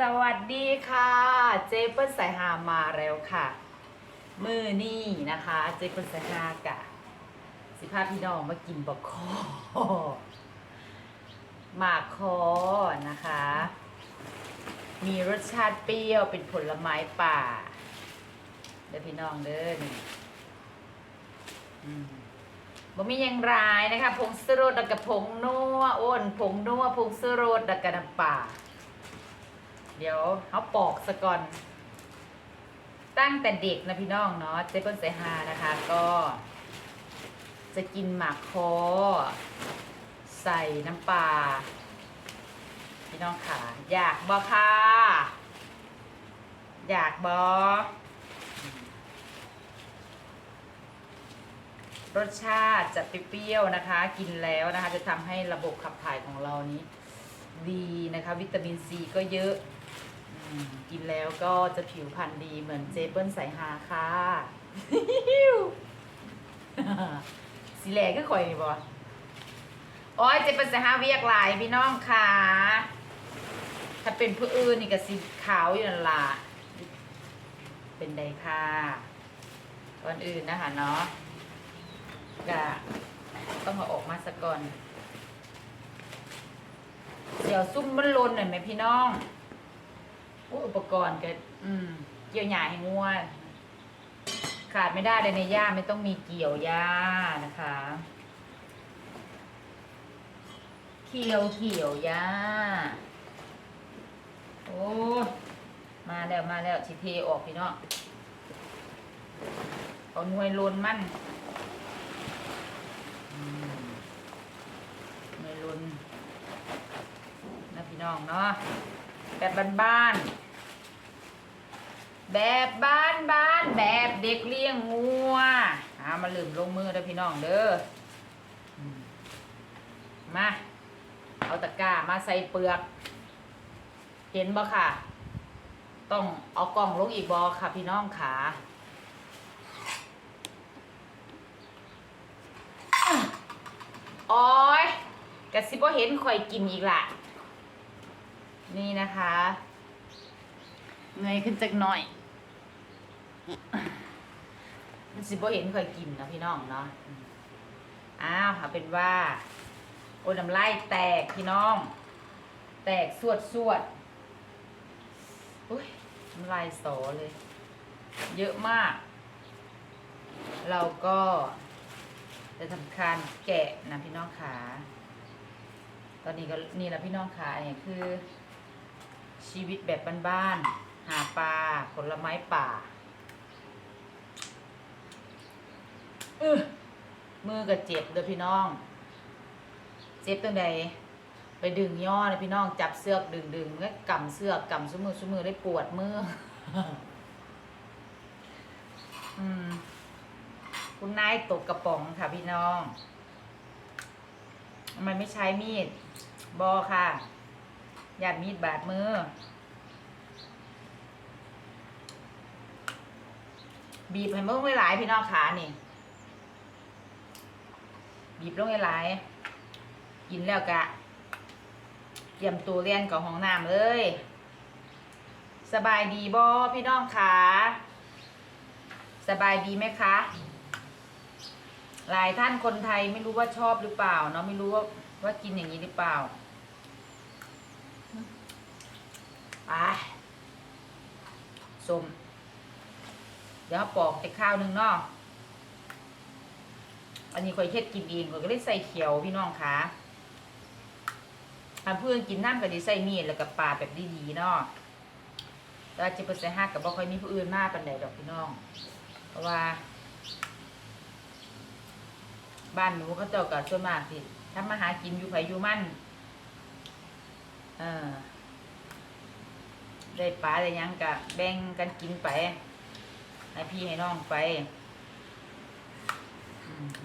สวัสดีค่ะ เจเปิ้ลสายฮามาแล้วค่ะ มือนี่นะคะ เจเปิ้ลสายฮากะ สิพาพี่น้องมากินบะคอหมากคอนะคะ มีรสชาติเปรี้ยวเป็นผลไม้ป่าเด้อพี่น้องเด้อนี่อืมบ่มียังรายนะคะ ผงสโรดกับผงนัวอ้นผงนัวผงสโรดกับน้ำป่า เดี๋ยวเขาปอกซะก่อน ตั้งแต่เด็กนะพี่น้องเนาะเจเปิ้ลเสฮานะคะ ก็ จะกินหมากคอใส่น้ำปลาพี่น้องค่ะ อยากบอค่ะ อยากบอรสชาติจะเปรี้ยวนะคะ กินแล้วนะคะ จะทำให้ระบบขับถ่ายของเรานี้ ดีนะคะ วิตามินซีก็เยอะ กินแล้วก็จะผิวพรรณดีเหมือนเจเปิ้ลใส่ฮาค่ะสีแหลก็ข่อยนี่บอโอ้ยเจเปิ้ลใส่ฮาเวียกหลายพี่น้องค่ะถ้าเป็นผู้อื่นนี่ก็สีขาวอยู่นั่นล่ะเป็นไดค่ะก่อนอื่นนะคะเนาะก็ต้องเอาออกมาสักก่อน เดี๋ยวซุ่มมันลนหน่อยไหมพี่น้อง อุ๊ยอุปกรณ์ก็อืมเกี่ยวหญ้าให้งัวขาดไม่ได้เลยในหญ้าไม่ต้องมีเกี่ยวหญ้านะคะเขียวเขียวหญ้าโอ้มาแล้วมาแล้วชิเทออกพี่น้องเอาหน่วยลนมั่นหน่วยลนนะพี่น้องเนาะ แบบบ้านๆ แบบบ้านบ้านๆ แบบเด็กเลี้ยงงัวอามาลืมลงมือเด้อพี่น้องเด้อ มา เอาตะกร้ามาใส่เปลือก เห็นบ่ค่ะ ต้องเอากล่องลงอีกบอค่ะพี่น้องขาโอ้ยกะสิบ่เห็นข่อยกินอีกละ นี่นะคะ เงยขึ้นจักหน่อย มันสิบ่เห็นข่อยกินนะพี่น้องเนาะ อ้าวเอาเป็นว่า โอ้ยน้ำลายแตกพี่น้อง แตกสวดสวดอุ้ยน้ำลายสอเลย เยอะมาก เราก็จะทำการแกะนะพี่น้องขา ตอนนี้ก็นี่แหละพี่น้องขาเนี่ยคือ ชีวิตแบบบ้านๆ หาปลา ผลไม้ป่าเออมือก็เจ็บเด้อพี่น้อง เจ็บตั้งใดไปดึงย่อเลยพี่น้องจับเสือกดึงดึงแล้วกำเสือกกำซุ้มือซุ้มือได้ปวดมือ อืม คุณนายตกกระป๋องค่ะพี่น้องทำไมไม่ใช้มีด บอค่ะ ยาดมีดบาดมือ บีบให้มึงไว้หลายพี่น้องขานี่ บีบลงไว้หลาย กินแล้วกะ เตรียมตัวเรียนกับห้องน้ำเลย สบายดีบอพี่น้องขาสบายดีไหมคะ หลายท่านคนไทยไม่รู้ว่าชอบหรือเปล่าเนาะไม่รู้ว่าว่ากินอย่างนี้หรือเปล่า ไปสมเดี๋ยวปอกแต่ข้าวหนึ่งเนาะอันนี้คอยเฮ็ดกินเองข้อยก็เลยใส่เขียวพี่น้องคะถ้าเพื่อนกินน้ำก็ได้ใส่มีดแล้วก็ปาแบบดีๆเนาะแต่จะไปใส่หักกับบ่ค่อยมีผู้อื่นมากปันใดดอกพี่น้อง เพราะว่า บ้านหนูเขาเจ้าก็ส่วนมากสิทำมาหากินอยู่ไผอยู่มั่น เออ ได้ปลาได้ยังกะแบ่งกันกินไปให้พี่ให้น้องไป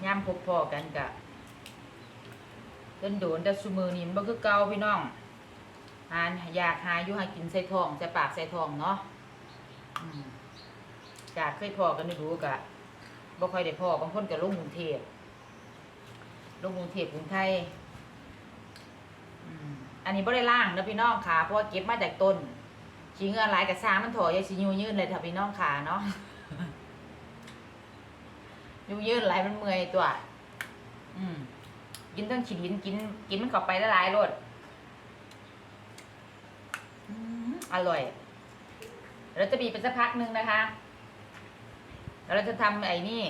ย่ำพบพอกันกะเดินโดนแต่ซุมือนี่มันบ่คือเก่าพี่น้องหาอยากหาอยู่หากินใส่ทองใส่ปากใส่ทองเนาะอืมจากเคยพอกันดูกะบ่ค่อยได้พอบางคนก็ลงกรุงเทพลงกรุงเทพกรุงไทยอันนี้บ่ได้ล่างนะพี่น้องค่ะเพราะว่าเก็บมาจากต้น จีเงินหลายกับซามันโถอยาชิยูยืนเลยถ้าพี่น้องขาเนาะยูยืนหลายมันเมื่อยตัว อืมกินต้องขีดินกิน กินมันเข้าไปละลายรสอร่อย เราจะบีบไปสักพักหนึ่งนะคะแล้วเราจะทำไอ้นี่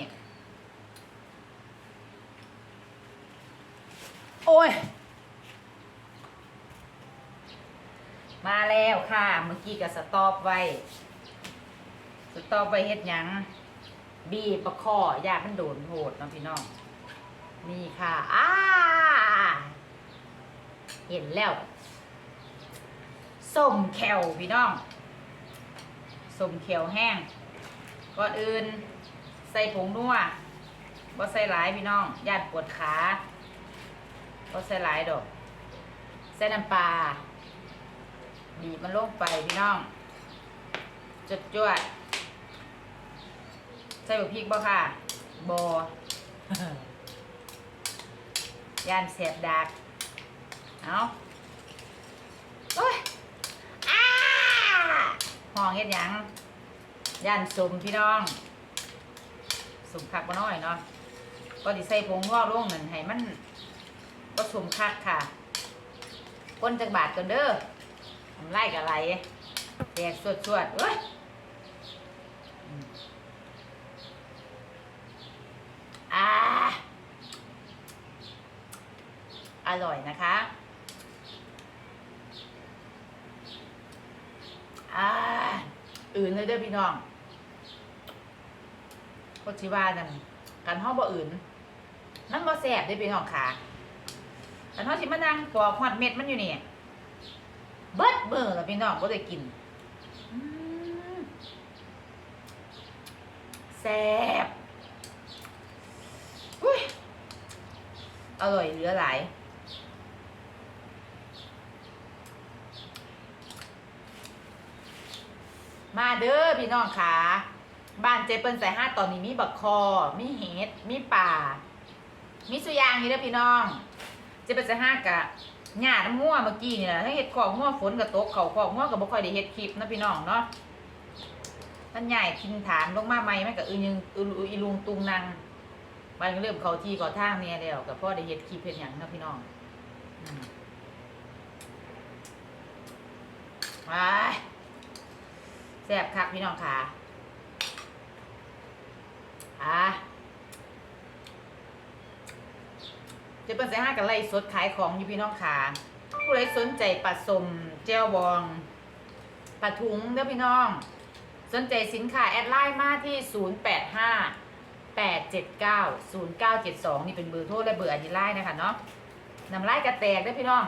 โอ้ย มาแล้วค่ะ เมื่อกี้กับสต็อปไว้ สต็อปไว้เฮ็ดหยัง บีประคอยามันโดนโหดเนาะพี่น้อง นี่ค่ะอ้าเห็นแล้วส้มแขวพี่น้องส้มแขวแห้ง ก่อนอื่น ใส่ผงนัวบ่ใส่หลายพี่น้องญาติปวดขาบ่ใส่หลายดอก ใส่น้ำปลา บีบมันลงไปพี่น้องจดจวดใส่บะพริกบ่ค่ะบย่านแสบดักเอาโอ้ยอ้าห้องเฮ็ดหยังย่านสมพี่น้องสมคักบ่น้อยเนาะก็ดิใส่ผงงอกลงนั่นให้มันก็สมคักค่ะก้นจักบาทกันเด้อทำ ไรกับไรแดกสวดสวดๆเอ้ยอืมอ่าอร่อยนะคะอ่าอื่นเลยเด้อพี่น้องก็ชิว่านั่นกันห้องบ่อื่นมันบ่แสบเด้อพี่น้องค่ะกันห้องสิมานั่งปอกหอดเม็ดมันอยู่นี่ เบิดเบิ่แล้วพี่น้องก็ได้กินแซ่บอร่อยเหลือหลายมาเด้อพี่น้องค่ะบ้านเจเปิ้ลใส่ห้าตอนนี้มีบักคอ มีเห็ด มีป่า มีสุยางนี่เด้อพี่น้อง เจเปิ้ลใส่ห้ากะ หญ้าน้ำมั่วเมื่อกี้นี่แหละถ้าเห็ดขอกมั่วฝนกับตกเขาขอกมั่วกับบ่ค่อยได้เห็ดคลิปนะพี่น้องเนาะมันใหญ่กินฐานลงมาใหม่มันกับอือยังอีลุงตุงนางมันก็เริ่มเขาที่ก่อทางเนี่ยแล้วกับพ่อได้เห็ดคลิปเห็นอย่างนะพี่น้องอืมไปแซ่บคักพี่น้องค่ะอะ เจะเป็นสายห้ากับไล่สดขายของอยู่พี่น้องค่ะผู้ใดสนใจปลาสมเจลบองปลาถุงเด้อพี่น้อง สนใจสินค้าแอดไลน์มาที่ 085 879 0972 นี่เป็นเบอร์โทรและเบอร์อันนี้ไลน์นะคะเนาะนำไลน์กระแตกเด้อพี่น้อง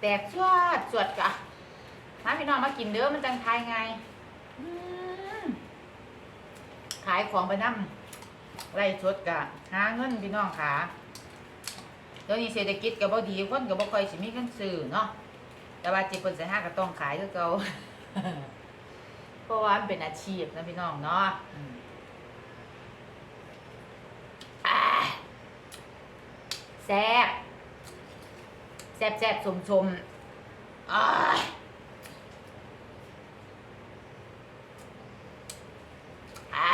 แตกสวดสวดกะมาพี่น้องมากินเด้อมันจังทายไงขายของไปนั่งไล่ชดกะหาเงินพี่น้องขา เดี๋ยวนี้เศรษฐกิจก็บ่ดีคนก็บ่ค่อยสิมีเงินซื้อเนาะแต่ว่าจิตเพิ่นสิหาก็ต้องขายคือเก่าเพราะว่ามันเป็นอาชีพนะพี่น้องเนาะอืมอ่าแซ่บแซ่บแซ่บสมชมอ้ายอ่า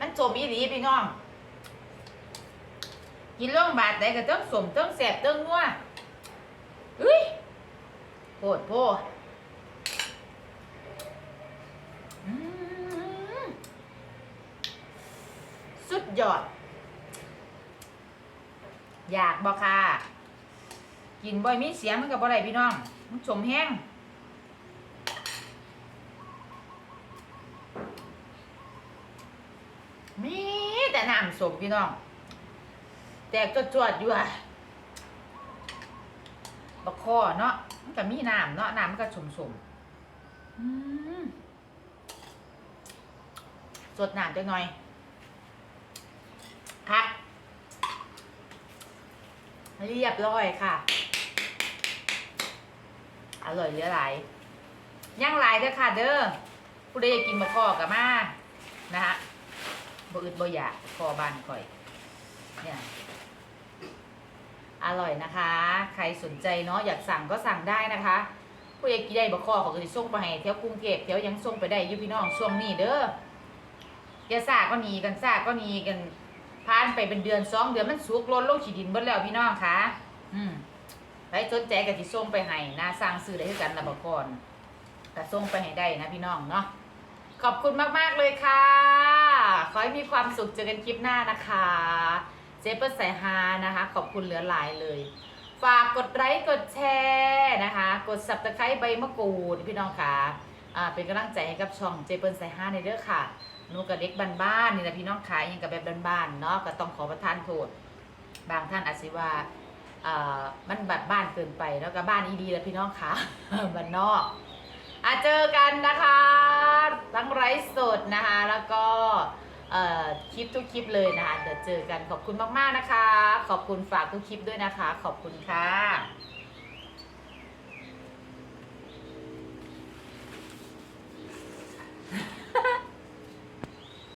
มันสมอีหลีพี่น้อง กินล่องบาทใดก็ต้องสมต้องแสบต้องนัวเฮ้ยโพดโพดอืมสุดยอด อยากบอกค่ะ กินบ่อยมีเสียงมันกับบ่ได้พี่น้องมันสมแห้งมีแต่น้ำสมพี่น้อง แตกจวดๆอยู่อะบักคอเนาะมันก็มีน้ำเนาะน้ำมันก็สมสมๆอืมสดน้ำจังหน่อยครับเรียบร้อยค่ะ อร่อยเหลือหลายย่างหลายเด้อค่ะเด้อผู้ใดอยากกินบักคอกับมา นะฮะบ่อึดบ่อยากคอบานก่อย เนี่ย อร่อยนะคะ ใครสนใจเนาะอยากสั่งก็สั่งได้นะคะผู้ใหญ่กี่ได้บอกคอเขาก็จะส่งไปให้แถวกรุงเทพแถวยังส่งไปได้ยูพี่น้องช่วงนี้เด้ออย่าซาก็หนีกันซาก็หนีกันผ่านไปเป็นเดือนสองเดือนมันสุกล้นโลกฉีดินเบิดแล้วพี่น้องคะอืมใครสนใจก็สิส่งไปให้นะสั่งซื้อได้คือกันนะบอกก่อนก็ส่งไปให้ได้นะพี่น้องเนาะขอบคุณมาก ๆ เลยค่ะ ขอให้มีความสุขเจอกันคลิปหน้านะคะ จเปิ้ลสายฮานะคะ ขอบคุณเหลือหลายเลย ฝากกดไลค์กดแชร์นะคะ กด subscribe ใบมะกรูดพี่น้องค่ะอ่าเป็นกำลังใจให้กับช่องเจเปิ้ลสายฮาในเด้อค่ะหนูกับเด็กบ้านๆนี่แหละพี่น้องขายยังกับแบบบ้านๆเนาะก็ต้องขอประทานโทษ บางท่านอาจสิว่าอ่ามันแบบบ้านเกินไปแล้วก็บ้านอีดีแล้วพี่น้องค่ะบ้านนอกอะเจอกันนะคะทั้งไลฟ์สดนะคะแล้วก็ คลิปทุกคลิปเลยนะคะเดี๋ยวเจอกันขอบคุณมากๆนะคะ ขอบคุณฝากทุกคลิปด้วยนะคะ ขอบคุณค่ะ